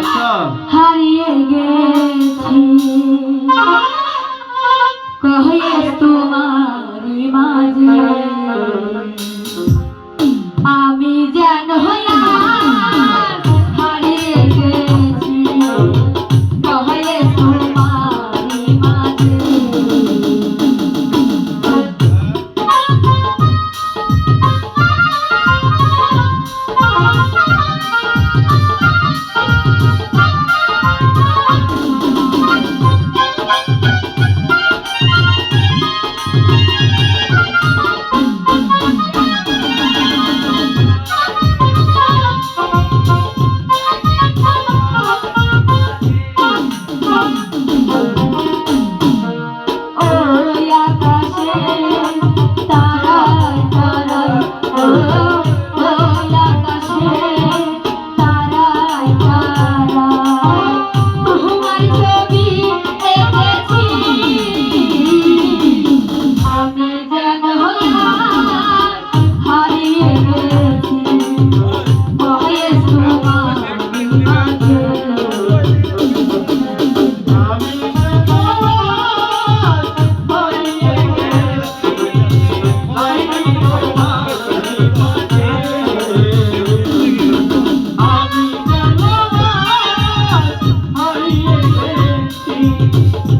আচ্ছা। হারিয়ে গেছি। কহে তোমার মাঝে। Música